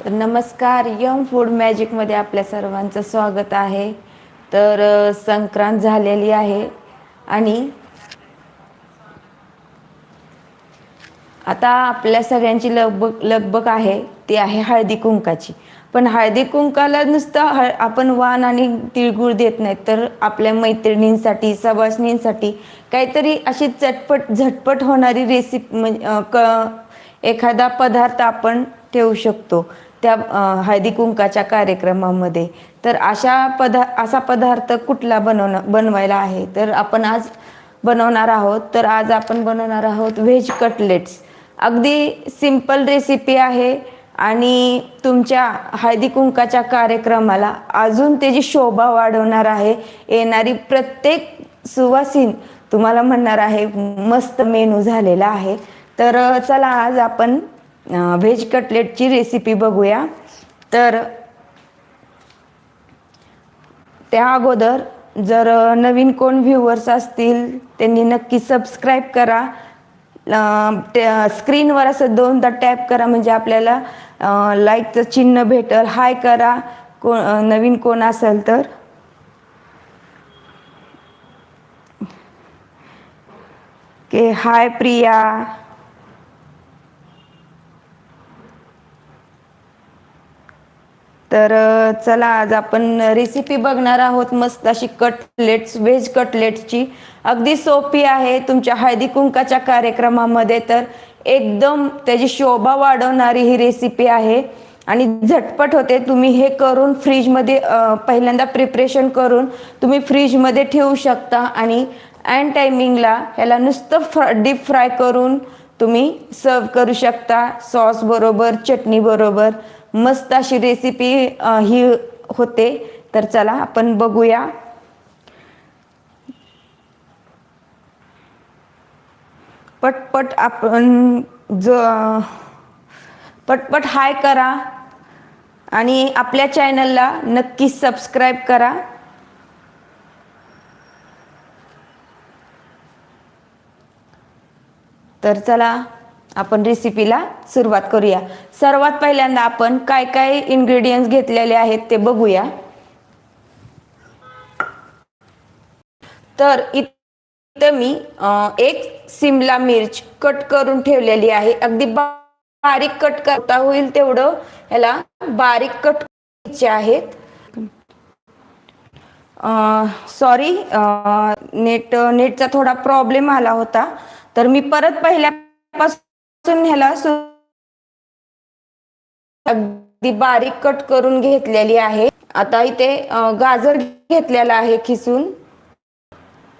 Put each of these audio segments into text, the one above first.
तर नमस्कार young food मॅजिकमध्ये आपल्या सर्वांचं स्वागत आहे. तर संक्रांत झालेली आहे आणि आता आपल्या सगळ्यांची लगबग लगबग आहे ती आहे हळदी कुंकाची. पण हळदी कुंकाला नुसतं हळ आपण वाण आणि तिळगुळ देत नाही तर आपल्या मैत्रिणींसाठी सवासणींसाठी काहीतरी अशी चटपट झटपट होणारी रेसिपी म्हणजे क एखादा पदार्थ आपण ठेवू शकतो. त्या हळदी कुंकाच्या कार्यक्रमामध्ये. तर अशा पदा असा पदार्थ कुठला बनवणं बनवायला आहे? तर आपण आज बनवणार आहोत. तर आज आपण बनवणार आहोत व्हेज कटलेट्स. अगदी सिंपल रेसिपी आहे आणि तुमच्या हळदी कुंकाच्या कार्यक्रमाला अजून त्याची शोभा वाढवणार आहे. येणारी प्रत्येक सुवासीन तुम्हाला म्हणणार आहे मस्त मेनू झालेला आहे. तर चला आज आपण व्हेज कटलेटची रेसिपी बघूया. तर त्या अगोदर जर नवीन कोण व्ह्युअर्स असतील त्यांनी नक्की सबस्क्राईब करा. त्या स्क्रीनवर असं दोनदा टॅप करा म्हणजे आपल्याला लाईकचं चिन्ह भेटल. हाय करा. को नवीन कोण असेल तर. के हाय प्रिया. तर चला आज आपण रेसिपी बघणार आहोत मस्त अशी कटलेट्स व्हेज कटलेट्सची अगदी सोपी आहे तुमच्या हळदी कुंकाच्या कार्यक्रमामध्ये तर एकदम त्याची शोभा वाढवणारी ही रेसिपी आहे. आणि झटपट होते तुम्ही हे करून फ्रीजमध्ये पहिल्यांदा प्रिपरेशन करून तुम्ही फ्रीजमध्ये ठेवू शकता. आणि अँड टायमिंगला ह्याला नुसतं फ्रा डीप फ्राय करून तुम्ही सर्व करू शकता. सॉस बरोबर चटणी बरोबर. मस्त अशी रेसिपी ही होते. तर चला आपण बघूया. पटपट आपण ज पटपट हाय करा. आणि आपल्या चॅनलला नक्की सबस्क्राईब करा. तर चला आपण रेसिपीला सुरुवात करूया. सर्वात पहिल्यांदा आपण काय काय इन्ग्रेडियंट्स घेतलेले आहेत ते बघूया. तर इथं मी एक सिमला मिर्च कट करून ठेवलेली आहे. अगदी बारीक कट करता होईल तेवढं ह्याला बारीक कट करायचे आहेत. सॉरी नेट नेटचा थोडा प्रॉब्लेम आला होता. तर मी परत पहिल्यापासून ह्याला अगदी बारीक कट करून घेतलेली आहे. आता इथे गाजर घेतलेला आहे खिसून.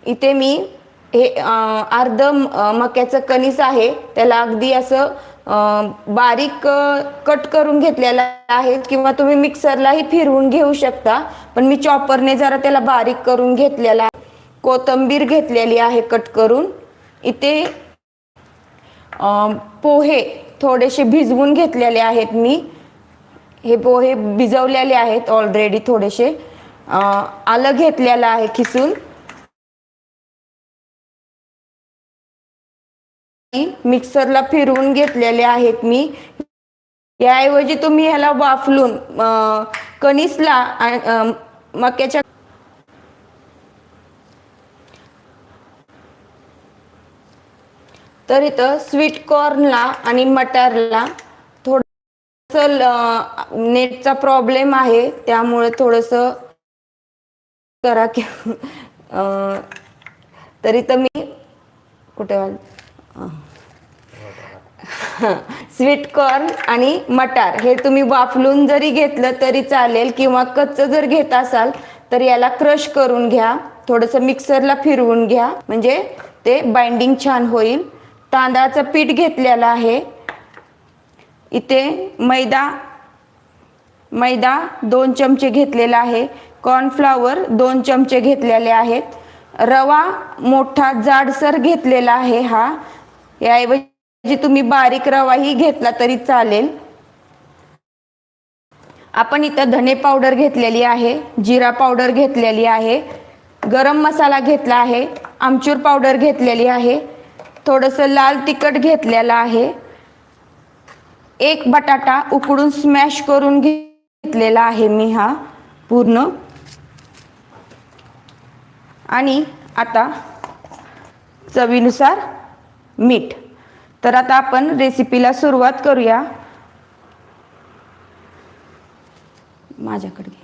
इथे मी हे अर्ध मक्याचं कणीस आहे. त्याला अगदी असं बारीक कट करून घेतलेला आहे किंवा तुम्ही मिक्सरलाही फिरवून घेऊ शकता. पण मी चॉपरने जरा त्याला बारीक करून घेतलेला आहे. कोथंबीर घेतलेली आहे कट करून. इथे पोहे थोडेसे भिजवून घेतलेले आहेत मी. हे पोहे भिजवलेले आहेत ऑलरेडी थोडेसे. आलं घेतलेलं आहे खिसून. मिक्सरला फिरवून घेतलेले आहेत मी. याऐवजी तुम्ही ह्याला वाफलून कणीसला मक्याच्या तर इथं स्वीट कॉर्नला आणि मटारला थोडंसं नेटचा प्रॉब्लेम आहे. त्यामुळे थोडंसं करा की तर इथं मी कुठे स्वीट कॉर्न आणि मटार हे तुम्ही वाफलून जरी घेतलं तरी चालेल किंवा कच्चं जर घेत असाल तर याला क्रश करून घ्या. थोडंसं मिक्सरला फिरवून घ्या. म्हणजे ते बाइंडिंग छान होईल. तांदळाचं पीठ घेतलेलं आहे. इथे मैदा मैदा दोन चमचे घेतलेला आहे. कॉर्नफ्लावर दोन चमचे घेतलेले आहेत. रवा मोठा जाडसर घेतलेला आहे हा. याऐवजी तुम्ही बारीक रवाही घेतला तरी चालेल. आपण इथं धने पावडर घेतलेली आहे जिरा पावडर घेतलेली आहे गरम मसाला घेतला आहे आमचूर पावडर घेतलेली आहे. थोडंसं लाल तिखट घेतलेलं आहे. एक बटाटा उकडून स्मॅश करून घेतलेला आहे मी हा पूर्ण. आणि आता चवीनुसार मीठ. तर आता आपण रेसिपीला सुरुवात करूया. माझ्याकडे.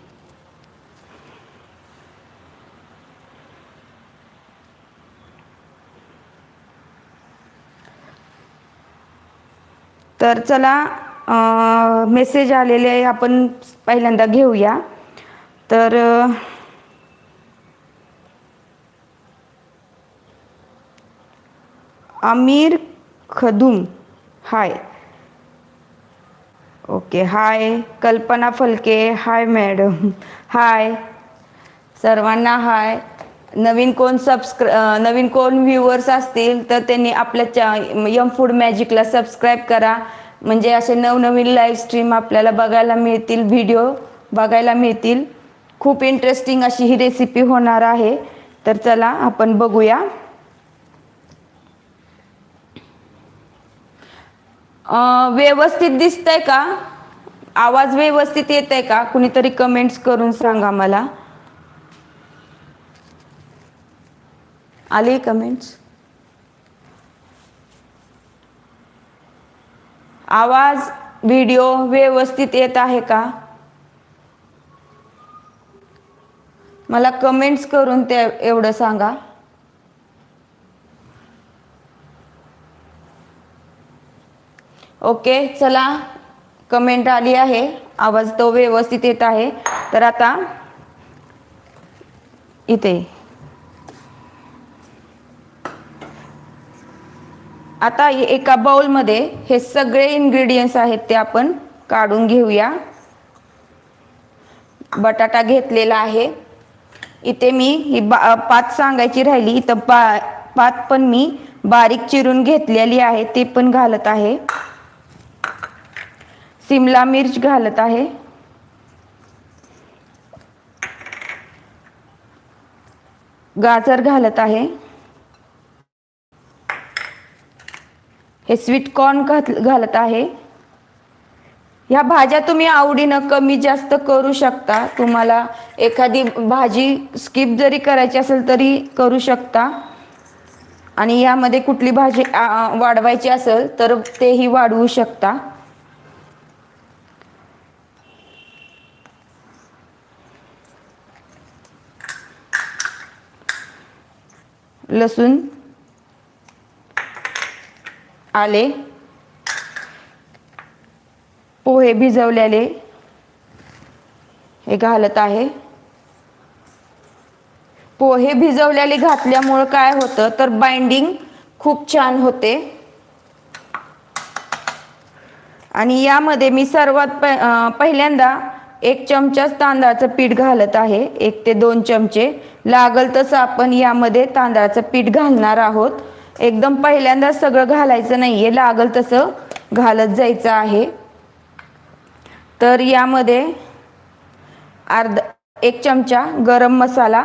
तर चला मेसेज आलेले आहे आपण पहिल्यांदा घेऊया. तर अमीर आमिर खदुम हाय. Okay hi. कल्पना फलके हाय मॅडम हाय. सर्वांना हाय. नवीन कोण सबस्क्रा नवीन कोण व्ह्युअर्स असतील तर त्यांनी आपल्या चा यम फूड मॅजिकला सबस्क्राईब करा. म्हणजे असे नवनवीन लाईव्ह स्ट्रीम आपल्याला बघायला मिळतील व्हिडिओ बघायला मिळतील. खूप इंटरेस्टिंग अशी ही रेसिपी होणार आहे. तर चला आपण बघूया. व्यवस्थित दिसतंय का? आवाज व्यवस्थित येत आहे का? कुणीतरी कमेंट्स करून सांगा मला. आली कमेंट्स आवाज व्हिडिओ व्यवस्थित येत आहे का? मला कमेंट्स करून ते एवढं सांगा. ओके चला. कमेंट आली आहे. आवाज तो व्यवस्थित येत आहे. तर आता इथे. आता एका बाउलमध्ये हे सगळे इन्ग्रेडियंट्स आहेत ते आपण काढून घेऊया. बटाटा घेतलेला आहे. इथे मी ही बा पात सांगायची राहिली. इथं बा पात पण मी बारीक चिरून घेतलेली आहे. ते पण घालत आहे. सिमला मिर्च घालत आहे. गाजर घालत आहे. हे स्वीट कॉर्न घात- घालत आहे. ह्या भाज्या तुम्ही आवडीनं कमी जास्त करू शकता. तुम्हाला एखादी भाजी स्किप जरी करायची असेल तरी करू शकता. आणि यामध्ये कुठली भाजी वाढवायची असेल तर तेही वाढवू शकता. लसूण. आले. पोहे भिजवलेले. हे घालत आहे. पोहे भिजवलेले घातल्यामुळं काय होतं? तर बाइंडिंग खूप छान होते. आणि यामध्ये मी सर्वात पहिल्यांदा एक चमचाच तांदळाचं पीठ घालत आहे. एक ते दोन चमचे. लागल तसं आपण यामध्ये तांदळाचं पीठ घालणार आहोत. एकदम पहिल्यांदा सगळं घालायचं नाहीये लागल तसं घालत जायचं आहे. तर यामध्ये अर्धा एक चमचा गरम मसाला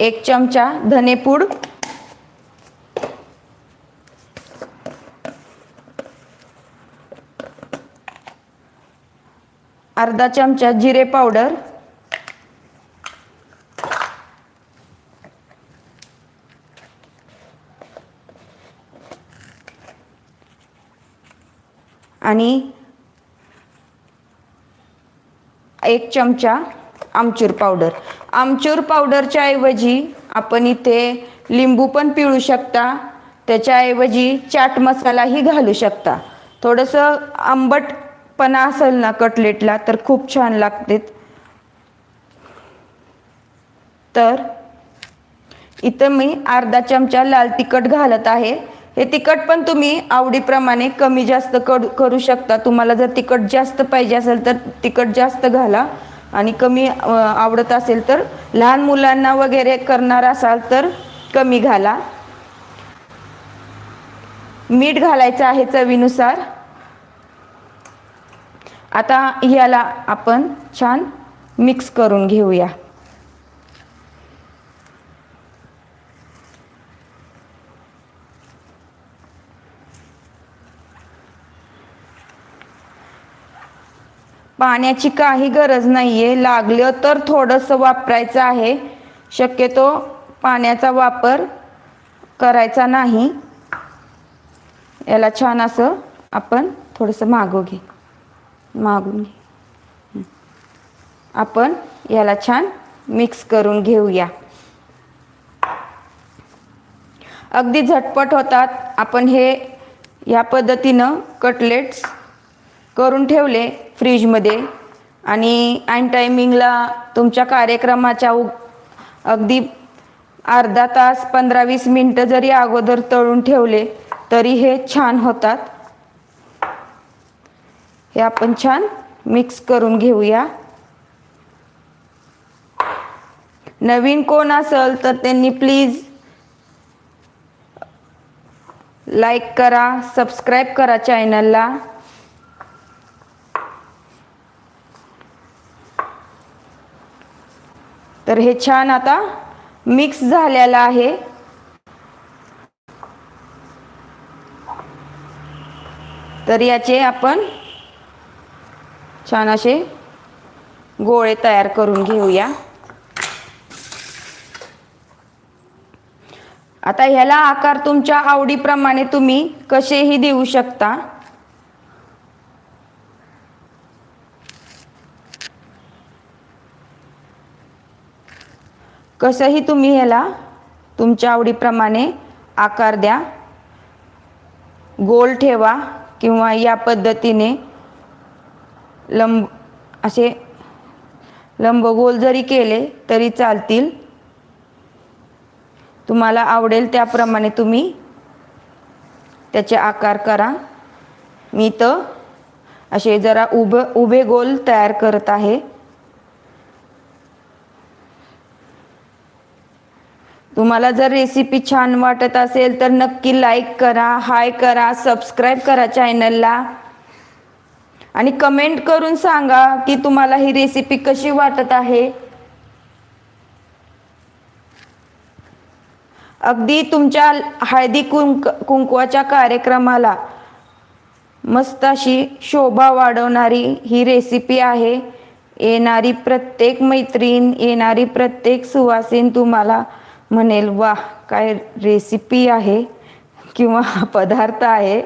एक चमचा धनेपूड अर्धा चमचा जिरे पावडर आणि एक चमचा आमचूर पावडर. आमचूर पावडरच्या ऐवजी आपण इथे लिंबू पण पिळू शकता. त्याच्याऐवजी चाट मसालाही घालू शकता. थोडंसं आंबटपणा असेल ना कटलेटला तर खूप छान लागते. तर इथं मी अर्धा चमचा लाल तिखट घालत आहे. हे तिखट पण तुम्ही आवडीप्रमाणे कमी जास्त करू करू शकता. तुम्हाला जर तिखट जास्त पाहिजे असेल तर तिखट जास्त घाला. आणि कमी आवडत असेल तर लहान मुलांना वगैरे करणार असाल तर कमी घाला. मीठ घालायचं आहे चवीनुसार. आता याला आपण छान मिक्स करून घेऊया. पाण्याची काही गरज नाही आहे लागलं तर थोडंसं वापरायचं आहे. शक्यतो पाण्याचा वापर करायचा नाही. याला छान असं आपण थोडंसं मागं घे. मागून घे. आपण याला छान मिक्स करून घेऊया. अगदी झटपट होतात. आपण हे ह्या पद्धतीनं कटलेट्स करून ठेवले. फ्रीजमध्ये. आणि ऐन टायमिंगला तुमच्या कार्यक्रमाच्या उ- अगदी अर्धा तास पंधरा वीस मिनटं जरी अगोदर तळून ठेवले तरी हे छान होतात. हे आपण छान मिक्स करून घेऊया. नवीन कोण असेल तर त्यांनी प्लीज लाईक करा सबस्क्राईब करा चॅनलला तर हे छान आता मिक्स झालेलं आहे. तर याचे आपण छान असे गोळे तयार करून घेऊया. आता ह्याला आकार तुमच्या आवडीप्रमाणे तुम्ही कसेही देऊ शकता. कसंही तुम्ही ह्याला तुमच्या आवडीप्रमाणे आकार द्या गोल ठेवा किंवा या पद्धतीने लंब असे लंबगोल जरी केले तरी चालतील. तुम्हाला आवडेल त्याप्रमाणे तुम्ही त्याचे आकार करा. मी तर असे जरा उभं उभे गोल तयार करत आहे. तुम्हाला जर रेसिपी छान वाटत असेल तर नक्की लाईक करा हाय करा सबस्क्राईब करा चॅनलला आणि कमेंट करून सांगा की तुम्हाला ही रेसिपी कशी वाटत आहे. अगदी तुमच्या हळदी कुंक कुंकवाच्या कार्यक्रमाला मस्त अशी शोभा वाढवणारी ही रेसिपी आहे. येणारी प्रत्येक मैत्रीण येणारी प्रत्येक सुवासीन तुम्हाला म्हणेल वा काय रेसिपी आहे किंवा पदार्थ आहे.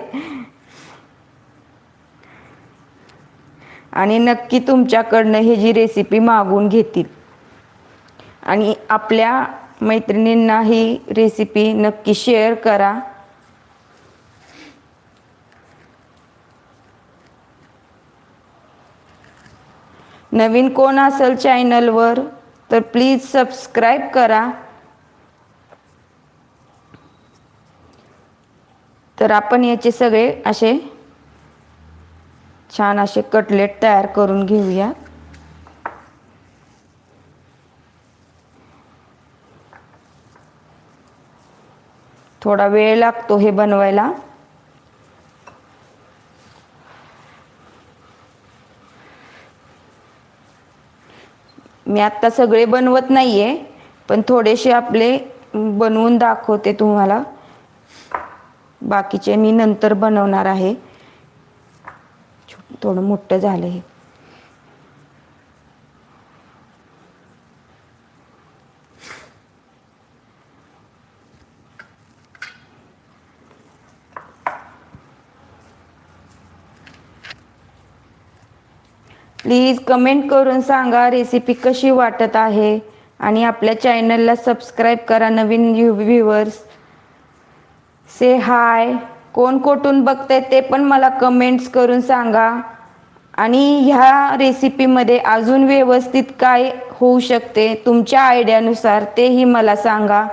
आणि नक्की तुमच्याकडनं ही जी रेसिपी मागून घेतील. आणि आपल्या मैत्रिणींना ही रेसिपी नक्की शेअर करा. नवीन कोण असेल चॅनलवर तर प्लीज सबस्क्राईब करा. तर आपण याचे सगळे असे छान असे कटलेट तयार करून घेऊया. थोडा वेळ लागतो हे बनवायला. मी आत्ता सगळे बनवत नाहीये पण थोडेसे आपले बनवून दाखवते तुम्हाला. बाकीचे मी नंतर बनवणार आहे. थोडं मोठं झालं हे. प्लीज कमेंट करून सांगा रेसिपी कशी वाटत आहे. आणि आपल्या चॅनलला सबस्क्राईब करा नवीन व्ह्युअर्स. से हाय कोण कोठून बघताय ते पण मला कमेंट्स करून सांगा. आणि ह्या रेसिपीमध्ये अजून व्यवस्थित काय होऊ शकते तुमच्या आयडियानुसार तेही मला सांगा.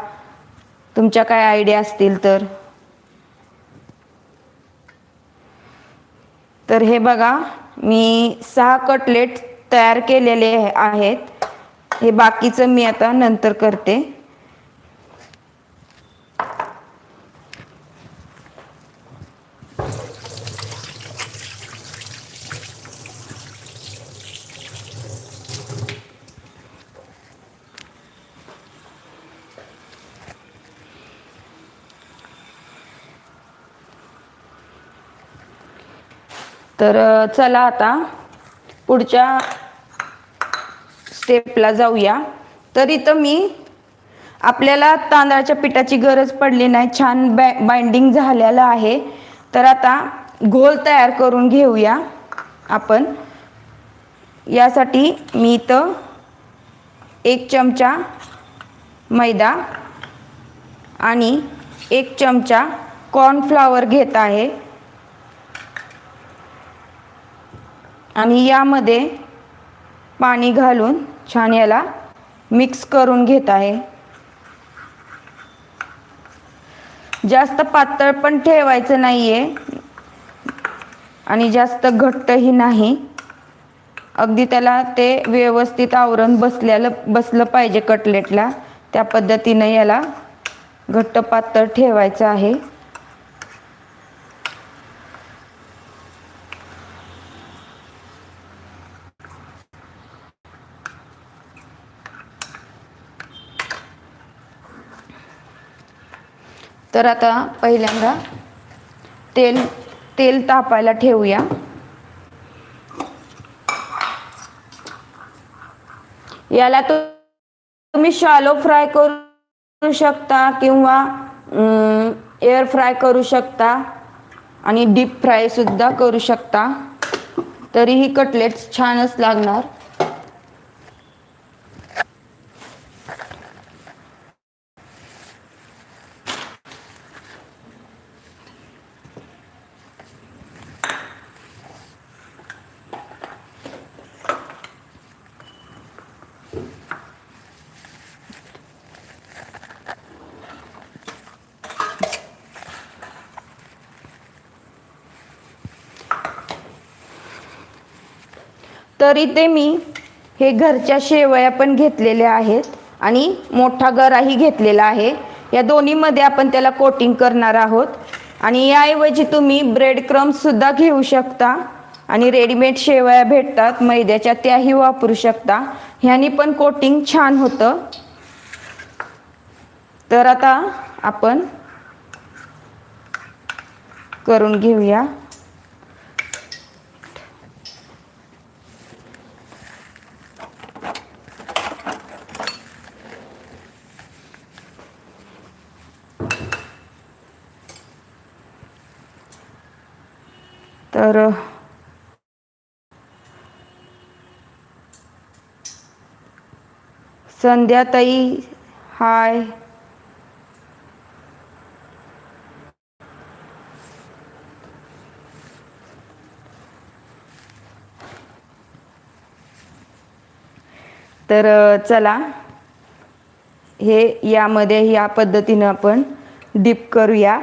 तुमच्या काय आयडिया असतील तर. तर हे बघा मी सहा कटलेट तयार केलेले आहेत. हे बाकीचं मी आता नंतर करते. तर चला आता पुढच्या स्टेपला जाऊया. तर इथं मी आपल्याला तांदळाच्या पिठाची गरज पडली नाही. छान बॅ बाइंडिंग झालेलं आहे. तर आता गोल तयार करून घेऊया आपण. यासाठी मी इथं एक चमचा मैदा आणि एक चमचा कॉर्नफ्लावर घेत आहे. आणि यामध्ये पाणी घालून छान याला मिक्स करून घेत आहे. जास्त पातळ पण ठेवायचं नाहीये. आणि जास्त घट्टही नाही. अगदी त्याला ते व्यवस्थित आवरण बसल्याला बसलं पाहिजे कटलेटला त्या पद्धतीनं याला घट्ट पातळ ठेवायचं आहे. तर आता पहिल्यांदा तेल तेल तापायला ठेवूया. याला तु- तुम्ही शालो फ्राय करू शकता किंवा एअर फ्राय करू शकता आणि डीप फ्राय सुद्धा करू शकता. तरीही कटलेट्स छानच लागणार. तर इथे मी हे घरच्या शेवया पण घेतलेल्या आहेत आणि मोठा गराही घेतलेला आहे. या दोन्हीमध्ये आपण त्याला कोटिंग करणार आहोत. आणि याऐवजी तुम्ही ब्रेड क्रम्ससुद्धा घेऊ शकता. आणि रेडीमेड शेवया भेटतात. मैद्याच्या त्याही वापरू शकता. ह्यानी पण कोटिंग छान होतं. तर आता आपण करून घेऊया. तर संध्याताई हाय. तर चला. हे यामध्ये या पद्धतीनं आपण डीप करूया.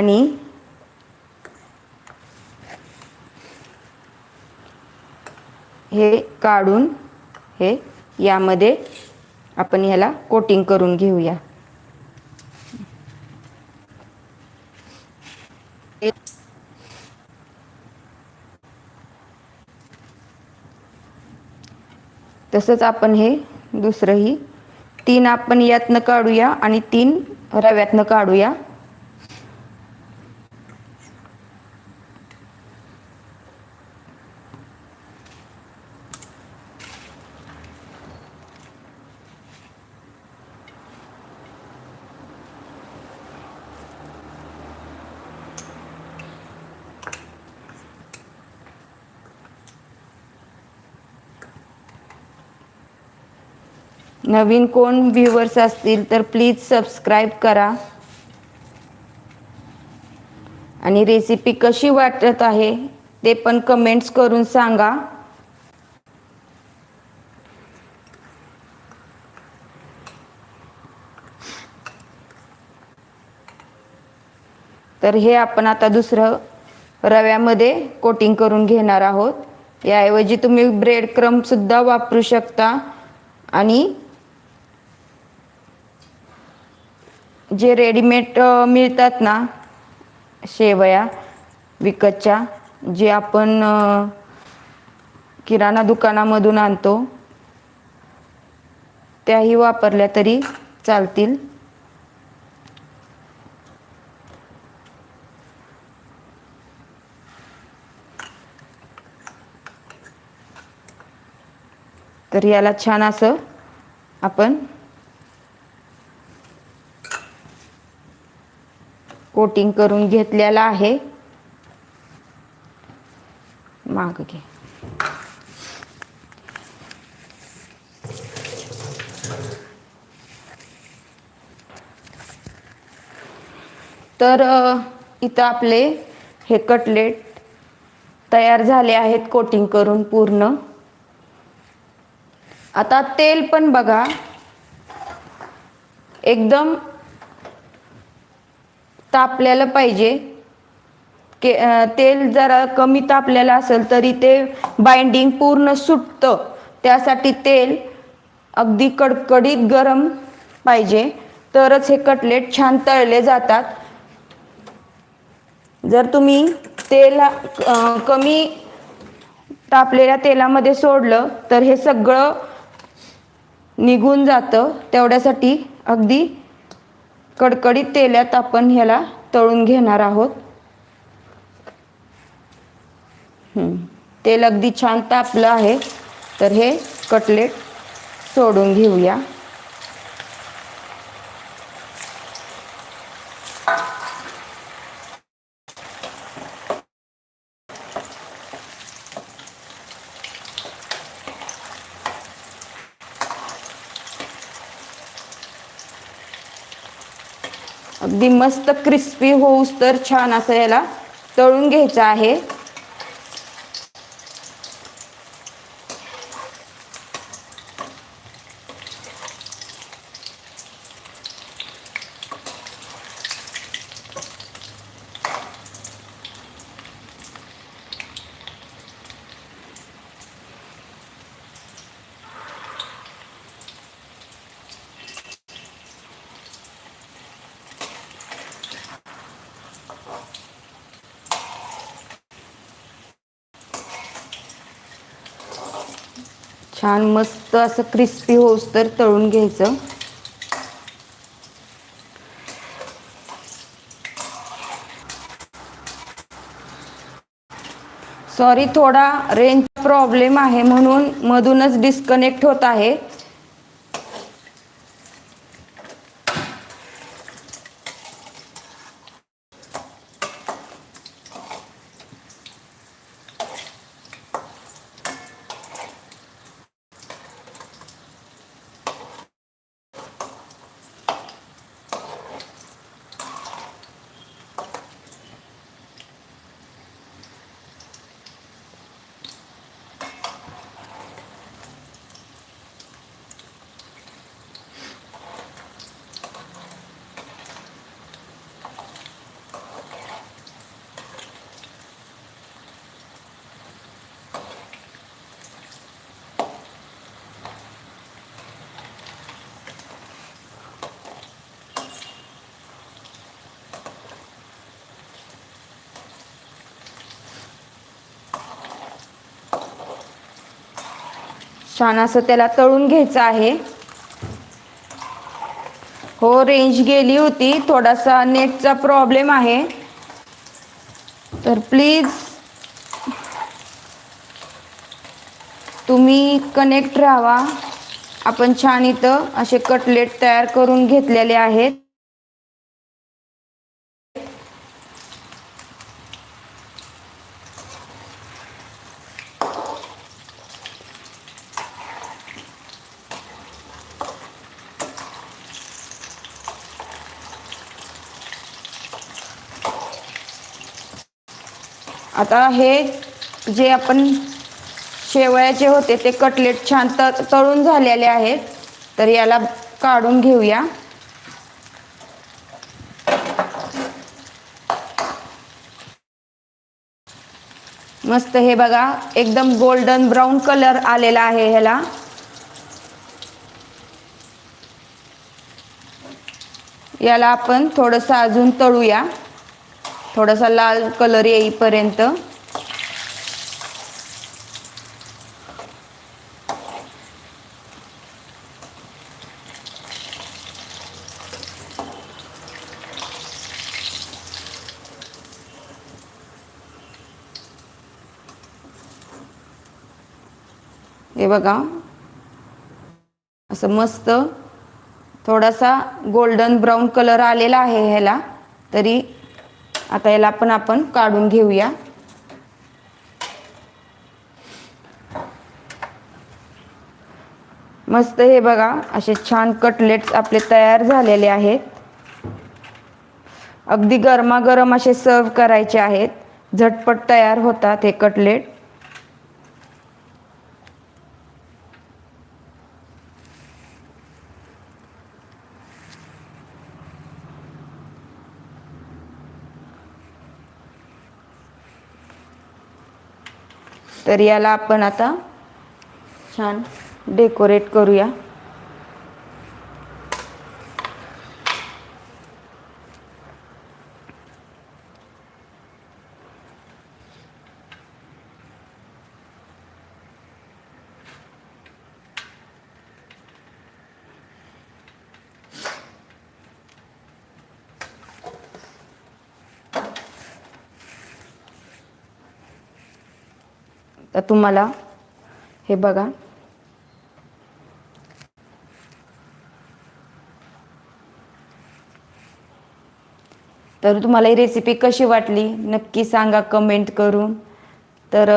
आणि हे काढून हे यामध्ये आपण ह्याला कोटिंग करून घेऊया. तसंच आपण हे दुसरंही तीन आपण यातनं काढूया आणि तीन रव्यातनं काढूया. नवीन कोण व्ह्युअर्स असतील तर प्लीज सबस्क्राईब करा. आणि रेसिपी कशी वाटत आहे ते पण कमेंट्स करून सांगा. तर हे आपण आता दुसरं रव्यामध्ये कोटिंग करून घेणार आहोत. याऐवजी तुम्ही ब्रेड क्रमसुद्धा वापरू शकता. आणि जे रेडीमेड मिळतात ना शेवया विकतच्या जे आपण किराणा दुकानामधून आणतो त्याही वापरल्या तरी चालतील. तर याला छान असं आपण कोटिंग करून घेतलेला आहे. माग घे. तर इथं आपले हे कटलेट तयार झाले आहेत कोटिंग करून पूर्ण. आता तेल पण बघा. एकदम तापलेलं पाहिजे. के तेल जरा कमी तापलेलं असेल तरी ते बाइंडिंग पूर्ण सुटतं. त्यासाठी तेल अगदी कडकडीत गरम पाहिजे. तरच हे कटलेट छान तळले जातात. जर तुम्ही तेल कमी तापलेल्या तेलामध्ये सोडलं तर हे सगळं निघून जातं. तेवढ्यासाठी अगदी कडकडीत तेलात आपण ह्याला तळून घेणार आहोत. तेल अगदी छान तापलं आहे. तर हे कटलेट सोडून घेऊया अगदी मस्त क्रिस्पी होऊस तर छान असं याला तळून घ्यायचं आहे. छान मस्त असं क्रिस्पी होस तर तळून घ्यायचं. सॉरी थोडा रेंज प्रॉब्लेम आहे म्हणून मधूनच डिस्कनेक्ट होत आहे. छान असं त्याला तळून घ्यायचं आहे. हो रेंज गेली होती. थोडासा नेटचा प्रॉब्लेम आहे. तर प्लीज तुम्ही कनेक्ट राहावा आपण छान इथं असे कटलेट तयार करून घेतलेले आहेत. आता हे जे आपण शेवयाचे होते ते कटलेट छान त तळून झालेले आहेत. तर याला काढून घेऊया. मस्त हे बघा एकदम गोल्डन ब्राऊन कलर आलेला आहे ह्याला. याला आपण थोडंसं अजून तळूया. थोडासा लाल कलर येईपर्यंत. हे बघा. असं मस्त थोडासा गोल्डन ब्राऊन कलर आलेला आहे ह्याला. तरी आता याला पण आपण काढून घेऊया. मस्त हे बघा असे छान कटलेट्स आपले तयार झालेले आहेत. अगदी गरमागरम असे सर्व करायचे आहेत. झटपट तयार होतात हे कटलेट. तर याला आपण आता छान डेकोरेट करूया. तुम्हाला हे बघा. तर तुम्हाला ही रेसिपी कशी वाटली नक्की सांगा कमेंट करून. तर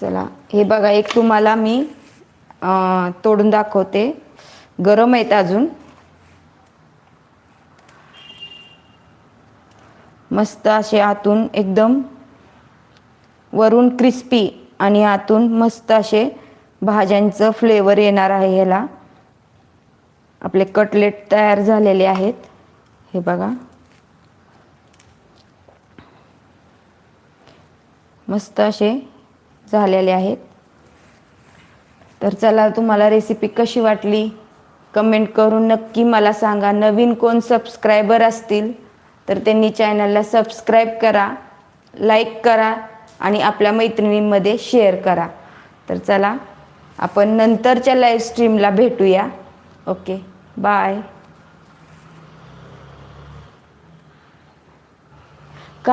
चला हे बघा एक तुम्हाला मी तोडून दाखवते. गरम आहेत अजून. मस्त असे आतून एकदम वरून क्रिस्पी आणि आतून मस्त असे भाज्यांचं फ्लेवर येणार आहे ह्याला. आपले कटलेट तयार झालेले आहेत. हे बघा. मस्त असे झालेले आहेत. तर चला तुम्हाला रेसिपी कशी वाटली? कमेंट करून नक्की मला सांगा. नवीन कोण सबस्क्रायबर असतील तर त्यांनी चॅनलला सबस्क्राईब करा लाईक करा आणि आपल्या मैत्रिणींमध्ये शेअर करा. तर चला आपण नंतरच्या लाईव्ह स्ट्रीमला भेटूया. Okay bye